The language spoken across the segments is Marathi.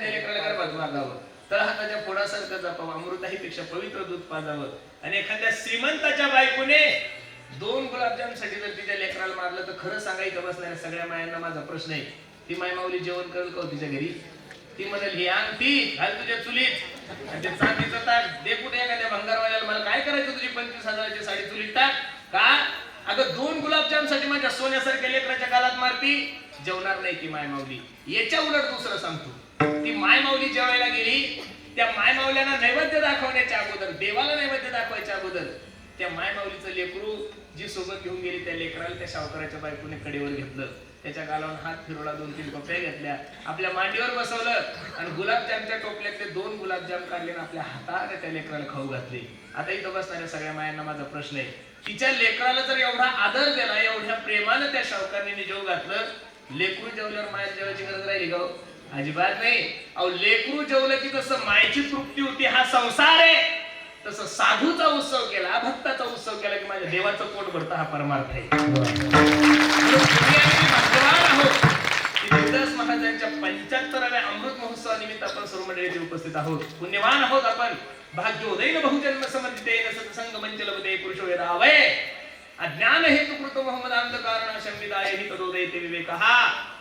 एखाद्या लेकराला गर्भात मागावं तर हाताच्या फोडासारखं जपावं अमृताहीपेक्षा पवित्र दूध पाजावं. आणि एखाद्या श्रीमंताच्या बायकोने दोन गुलाबजामसाठी जर तिच्या लेकराला मारलं तर खरं सांगायचं बसणाऱ्या सगळ्या मायांना माझा प्रश्न आहे. ती माय माऊली जेवण करेल का तिच्या घरी. ती म्हणेल ही आण घाल तुझ्या चुलीत. आणि ते चांदीचं ताट दे कुठे एखाद्या भंगारवाल्याला मला काय करायचं तुझी पंचवीस हजाराची साडी चुलीत टाक. का? अगं दोन गुलाबजामसाठी माझ्या सोन्यासारख्या लेकराच्या गालात मारती? जेवणार नाही ती माय माऊली याच्या उलट दुसरं सांगतो. ती माय माऊली जेवायला गेली त्या माय माऊल्यांना नैवेद्य दाखवण्याच्या अगोदर देवाला नैवेद्य दाखवायच्या अगोदर त्या माय माऊलीचं लेकरू जी सोबत घेऊन गेली त्या लेकराला त्या सावकाराच्या बायकोने कडेवर घेतलं. त्याच्या गालावर हात फिरवला दोन तीन कपड्या घेतल्या. आपल्या मांडीवर बसवलं आणि गुलाबजामच्या टोपल्यातले दोन गुलाबजाम काढले आणि आपल्या हाताने त्या लेकराला खाऊ घातले. आता इथं बसणाऱ्या सगळ्या मायांना माझा प्रश्न आहे. तिच्या लेकराला जर एवढा आदर दिला एवढ्या प्रेमानं त्या शावकारांनी जेव घातलं लेकरू जेवल्यावर माया जेवायची गरज राहिली गाव अजिबात नाही. अहो लेकरू जेवलं की जसं मायची तृप्ती होती हा संसार आहे. तसं साधूचा उत्सव केला भक्ताचा उत्सव केला की माझ्या देवाचं पोट भरतं हा परमार्थ आहे. आणि आहोत. महाराजांच्या पंच्याहत्तराव्या अमृत महोत्सवानिमित्त आपण सर्व मंडळी उपस्थित आहोत. पुण्यवान आहोत आपण. भाग्योदयन बहुजन्म समर्थितेन सत्संग मंचलपते पुरुषो वेदावय. अज्ञान हेतु कृत मोहम्मद अंधकारण शंविदाय हि तदोदय ते विवेक. हा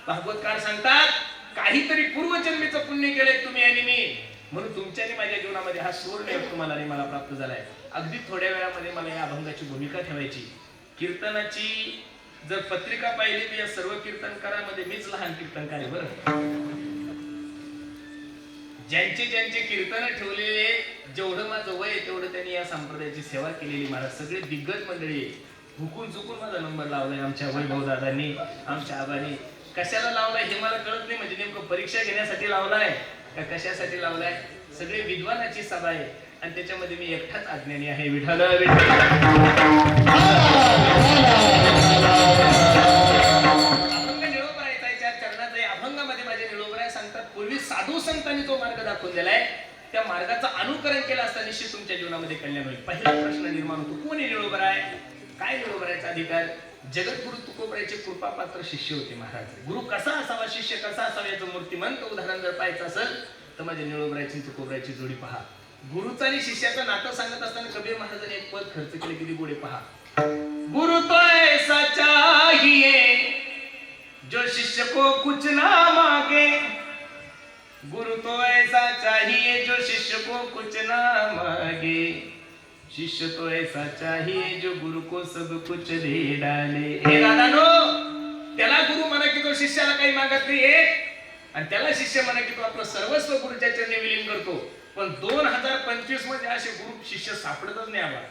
भागवतकार सांगतात काहीतरी पूर्वजन्मीचं पुण्य केलंय तुम्ही आणि मी. म्हणून तुमच्याने माझ्या जीवनामध्ये हा सुवर्ण योग तुम्हाला आणि मला प्राप्त झालाय. अगदी थोड्या वेळामध्ये मला या अभंगाची भूमिका ठेवायची. कीर्तनाची जर पत्रिका पाहिली तर या सर्व कीर्तनकारामध्ये मीच लहान कीर्तनकार आहे बरं. ज्यांचे ज्यांचे कीर्तन ठेवलेले जेवढं माझं वय तेवढं त्यांनी या संप्रदायाची सेवा केलेली. महाराज सगळे दिग्गज मंडळी हुकून चुकून माझा नंबर लावलाय आमच्या वैभव दादांनी आमच्या आबांनी. कशाला लावलाय हे मला कळत नाही. म्हणजे नेमकं परीक्षा घेण्यासाठी लावलाय का कशासाठी लावलाय? सगळे विद्वानाची सभा आहे. आणि त्याच्यामध्ये मी एकटाच अज्ञानी आहे. विठाल अभंग आहे, चार चरणाचा आहे. अभंगामध्ये माझे निळोबराय सांगतात पूर्वी साधू संतांनी जो मार्ग दाखवून दिलाय. त्या मार्गाचं अनुकरण केलं असता निश्चित तुमच्या जीवनामध्ये कल्याण होईल. पहिला प्रश्न निर्माण होतो कोणी आहे काय निळोबरायचा अधिकार? जगद्गुरु तुकोबरायचे कृपापात्र शिष्य होते महाराज. गुरु कसा असावा शिष्य कसा असावा याचं मूर्तिमंत उदाहरण जर पाहायचं असेल तर माझ्या निळोबरायची तुकोबरायची जोडी पहा. गुरुचा आणि शिष्याचं नातं सांगत असताना कबीर महाराजांनी एक पद खर्च केले किती गोडे पहा. गुरु तो ऐसा चाहिए जो शिष्य को कुछ ना मांगे. गुरु तो ऐसा चाहिए जो शिष्य को कुछ ना मांगे. शिष्य तो ऐसा चाहिए जो गुरु को सब कुछ दे डाले. हे दादानो त्याला गुरु म्हणा की तो शिष्याला काही मागत नाही एक आणि त्याला शिष्य म्हणा की तो आपलं सर्वस्व गुरुच्या चरणी विलीन करतो. पण दोन हजार पंचवीसमध्ये असे गुरु शिष्य सापडतच नाही आम्हाला.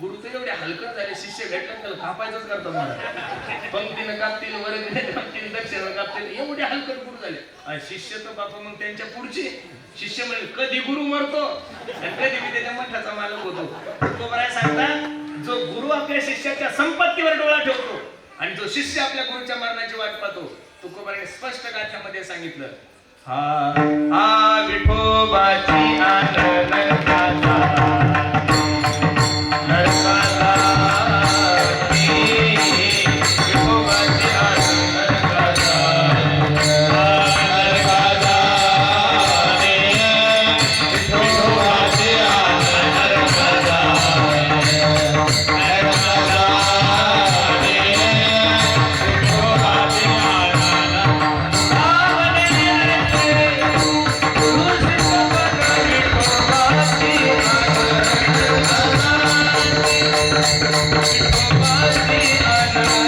गुरु एवढे हलकं झाले शिष्य भेटलं तर कापायचंच करतात मला पंक्तीनं कापतील वर्गीने कापतील दक्षिण कापतील एवढे हलकट गुरु झाले. आणि शिष्य तर बापा मग त्यांच्या पुढचे. शिष्य म्हणजे कधी गुरु मरतो? आणि कधी मी त्याच्या मठाचा मालक होतो. तो बराय सांगता जो गुरु आपल्या शिष्याच्या संपत्तीवर डोळा ठेवतो आणि जो शिष्य आपल्या गुरुच्या मरणाची वाट पाहतो. तुकोबाने स्पष्ट गाथ्यामध्ये सांगितलं हा हा Just me, I know.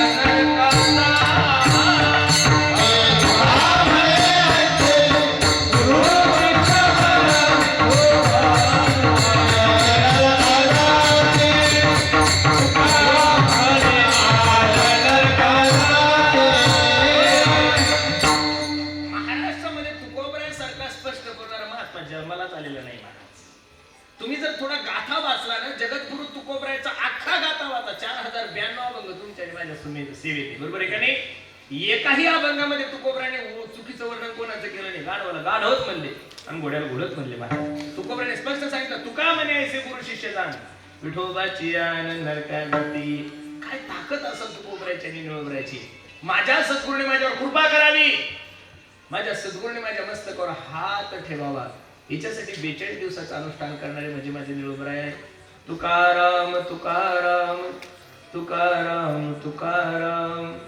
एकाही अभंगामध्ये तुकोबराने चुकीचं वर्णन कोणाचं केलं नाही? गाढवाला गाढवच म्हणले. आणि घोड्याला घोडच म्हणले महाराज. तुकोबराने स्पष्ट सांगितलं तुका म्हणे ऐसे गुरु शिष्य जाण. विठोबाची आनंद काय ताकद असं तुकोबऱ्याची आणि निळोबऱ्याची? माझ्या सद्गुरूने माझ्यावर कृपा करावी. माझ्या सद्गुरूने माझ्या मस्तकावर हात ठेवावा. याच्यासाठी बेचाळीस दिवसाचं अनुष्ठान करणारे म्हणजे माझे निळोबराय आहे तुकाराम तुकाराम तुकाराम तुकाराम.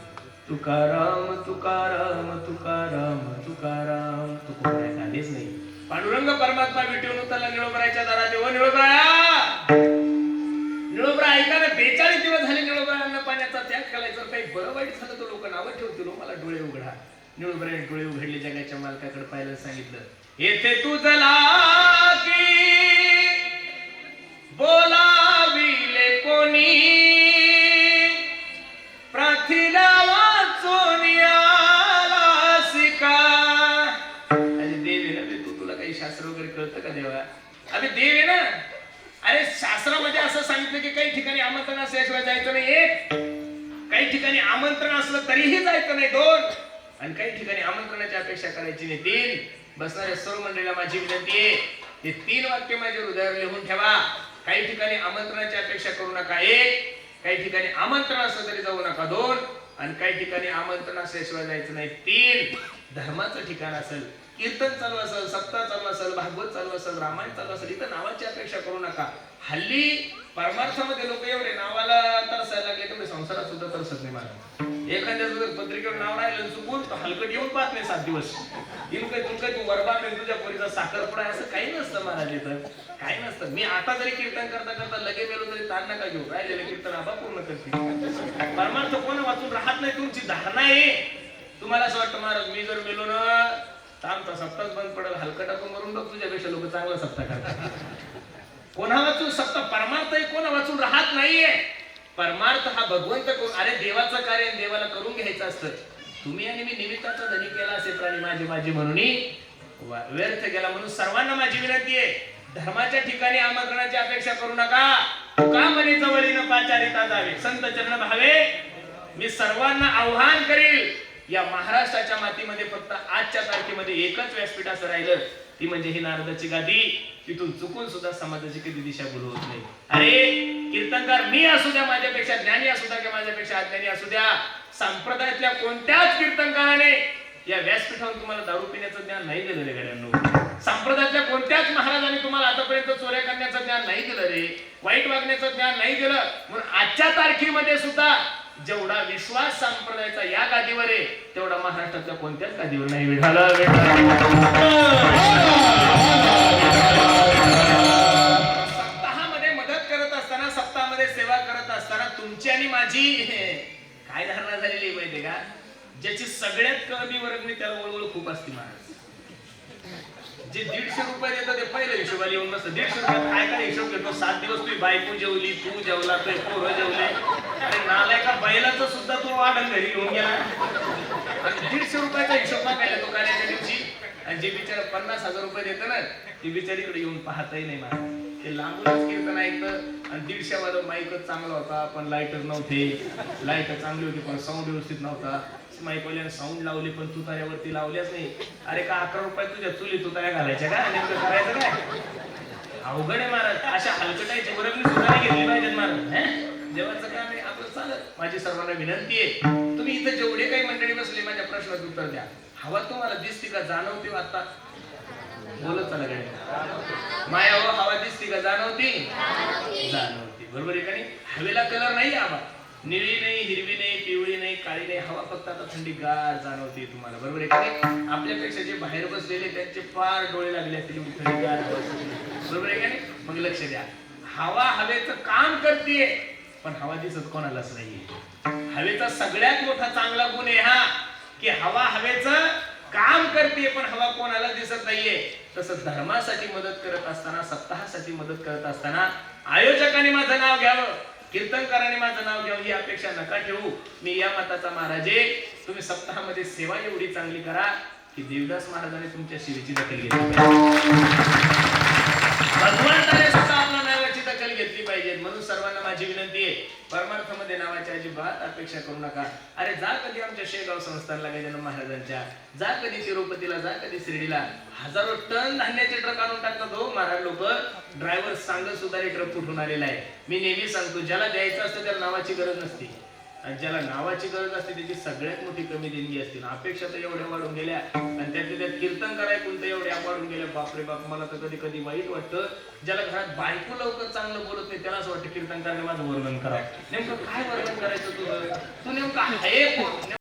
तुकाराम तुकाराम तुकाराम तुकाराम. तुकोबराय आलेच नाही. पांडुरंग परमात्मा भेटून त्याला निळोबरायच्या दारात. ओ निळोबराया! निळोबरा ऐका ना बेचाळीस दिवस झाले निळोबरायांना पाण्याचा त्याग केलाय जर काही बरं वाईट झालं तर लोक नावं ठेवतील हो. मला डोळे उघडा. निळोबराने डोळे उघडले जगाच्या मालकाकडे पाहायला सांगितलं. येथे तू जला का देवा. अरे देव आहे ना. अरे शास्त्रामध्ये असं सांगितलं की काही ठिकाणी आमंत्रण असल्याशिवाय जायचं नाही एक काही ठिकाणी आमंत्रण असलं तरीही जायचं नाही दोन. आणि काही ठिकाणी आमंत्रणाची अपेक्षा करायची नाही तीन. बसणाऱ्या सर्व मंडळीला माझी विनंती आहे हे तीन वाक्य माझ्या हृदयावर लिहून ठेवा. काही ठिकाणी आमंत्रणाची अपेक्षा करू नका एक काही ठिकाणी आमंत्रण असलं तरी जाऊ नका दोन. आणि काही ठिकाणी आमंत्रण असल्याशिवाय जायचं नाही तीन. धर्माचं ठिकाण असेल कीर्तन चालू असेल सत्ता चालू असेल भागवत चालू असेल रामायण चालू असेल इथं नावाची अपेक्षा करू नका. हल्ली परमार्थामध्ये लोक एवढे नावाला तरसायला लागले तेवढे संसारात सुद्धा तरसत नाही मला. एखाद्या पत्रिकेवर नाव राहिलं चुकून तर हलकट येऊन पाहत नाही सात दिवस. येऊन काय तुमचं तू वरबा नाही तुझ्या पोरीचा साखरपुडा असं काही नसतं महाराज इथं. काही नसतं. मी आता जरी कीर्तन करता करता लगे गेलो तरी ताण नका घेऊ. राहिलेलं कीर्तन आबा पूर्ण करते परमार्थ कोण वाचून राहत नाही तुमची धारणा आहे. तुम्हाला असं वाटतं महाराज मी जर मेलो ना आमचा सप्ताह बंद पडेल. हलकटातून मरून बघ तुझ्यापेक्षा लोक चांगला सप्ताह करतात. कोणा वाचून सप्ताह? परमार्थ हे कोणा वाचून राहत नाहीये. परमार्थ हा भगवंत कोण अरे देवाचं कार्य देवाला करून घ्यायचं असतं. तुम्ही आणि मी निमित्ताचा धनी केला असे प्राणी माझे माझे म्हणून व्यर्थ गेला म्हणून सर्वांना माझी विनंती आहे. धर्माच्या ठिकाणी आमंत्रणाची अपेक्षा करू नका. का म्हणे जवळीनं पाचारिता जावे संत चरण भावे मी सर्वांना आव्हान करील. या महाराष्ट्राच्या मातीमध्ये फक्त आजच्या तारखेमध्ये एकच व्यासपीठ असं राहिलं ती म्हणजे ही नारदाची गादी. तिथून चुकून सुद्धा समाजाची कधी दिशा भूल होत नाही. अरे कीर्तनकार मी असू द्या माझ्यापेक्षा ज्ञानी असू द्या किंवा माझ्यापेक्षा अज्ञानी असू द्या संप्रदायातल्या कोणत्याच कीर्तनकाराने या व्यासपीठावर तुम्हाला दारू पिण्याचं ज्ञान नाही दिलं रे गड्यांनो. संप्रदायातल्या कोणत्याच महाराजांनी तुम्हाला आतापर्यंत चोऱ्या करण्याचं ज्ञान नाही दिलं रे वाईट वागण्याचं ज्ञान नाही दिलं. म्हणून आजच्या तारखेमध्ये सुद्धा जेवढा विश्वास संप्रदायाचा या गादीवर आहे तेवढा महाराष्ट्राच्या कोणत्याच गादीवर नाही. विढाला सप्ताहामध्ये मदत करत असताना सप्ताहामध्ये सेवा करत असताना तुमची आणि माझी काय धारणा झालेली आहे माहितीये का? ज्याची सगळ्यात कमी वर्गणी त्याला वळवळ खूप असते महाराज. जे दीडशे रुपये देतात ते पहिल्या हिशोबाला येऊन नसतं दीडशे रुपयात काय काय हिशोब घेतो? सात दिवस तुझी बायको जेवली तू जेवला तुझे पोरं जेवले. अरे नालायका बैलाचं सुद्धा तू वाढन घरी घेऊन गेला. आणि दीडशे रुपयाचा हिशोब मागायला तो कार्याच्या दिवशी. आणि जे बिचारा पन्नास हजार रुपये देतं ना ती बिचारीकडे येऊन पाहताही नाही मला ते लांबूनच कीर्तन ऐकतं. आणि दीडशे वाला माईकच चांगला होता पण लाईटच नव्हते. लाइट चांगली होती पण साऊंड व्यवस्थित नव्हता. माईकवाल्याने साऊंड लावली पण तुताऱ्यावरती लावल्याच नाही. अरे का अकरा रुपये तुझ्या चुली तुताऱ्या घालायच्या का? नेमकं करायचं काय? अवघड आहे महाराज. अशा हलकटायच्या बरोबर मी नाही घेतली पाहिजेत महाराज हं? काम आहे आपलं चालत. माझी सर्वांना विनंती आहे तुम्ही इथं जेवढे काही मंडळी बसले माझ्या प्रश्नाचं उत्तर द्या. हवा तुम्हाला दिसते का जाणवते हो आता बोलत चला गाडी. माया हो हवा दिसते का जाणवती? जाणवती. बरोबर आहे का नाही? हवेला कलर नाही हवा निळी नाही हिरवी नाही काळी नाही हवा फक्त आता थंडी गार जाणवते तुम्हाला बरोबर आहे का आपल्यापेक्षा जे बाहेर बसलेले त्यांचे फार डोळे लागले असतील थंडी गार बरोबर आहे का नाही? मग लक्ष द्या. हवा हवेचं काम करते पण हवा दिसत कोणालाच नाहीये. हवेचा सगळ्यात मोठा चांगला गुण आहे हा की हवा हवेचं काम करते पण हवा कोणाला दिसत नाहीये. तसं धर्मासाठी मदत करत असताना सप्ताहासाठी मदत करत असताना आयोजकाने माझं नाव घ्यावं. कीर्तनकाराने माझं नाव घ्यावं ही अपेक्षा नका ठेवू. मी या मताचा महाराज. आहे तुम्ही सप्ताहामध्ये सेवा एवढी चांगली करा की देवदास महाराजांनी तुमच्या शिवेची दखल घेतली पाहिजे भगवंताने सुद्धा आपल्या नावाची दखल घेतली पाहिजे म्हणून सर्वांना माझी विनंती आहे परमार्थामध्ये नावाची अजिबात अपेक्षा करू नका. अरे जा कधी आमच्या शेगाव संस्थानला गजानन महाराजांच्या. जा कधी तिरुपतीला जा कधी शिर्डीला. हजारो टन धान्याचे ट्रक आणून टाकतात हो महाराज लोक. ड्रायव्हर सांगत सुद्धा ट्रक कुठून आलेला आहे. मी नेहमी सांगतो ज्याला द्यायचं असतं त्याला नावाची गरज नसते. आणि ज्याला नावाची गरज असते त्याची सगळ्यात मोठी कमी देणगी असते. ना अपेक्षा तर एवढ्या वाढून गेल्या आणि त्यातल्या त्यात कीर्तन कराय कोणत्या एवढ्या वाढून गेल्या. बापरे बाप मला तर कधी कधी वाईट वाटतं ज्याला घरात बायको लवकर चांगलं बोलत नाही त्याला असं वाटतं कीर्तन करायला माझं वर्णन करा. नेमकं काय वर्णन करायचं तुझं? तू नेमकं आहे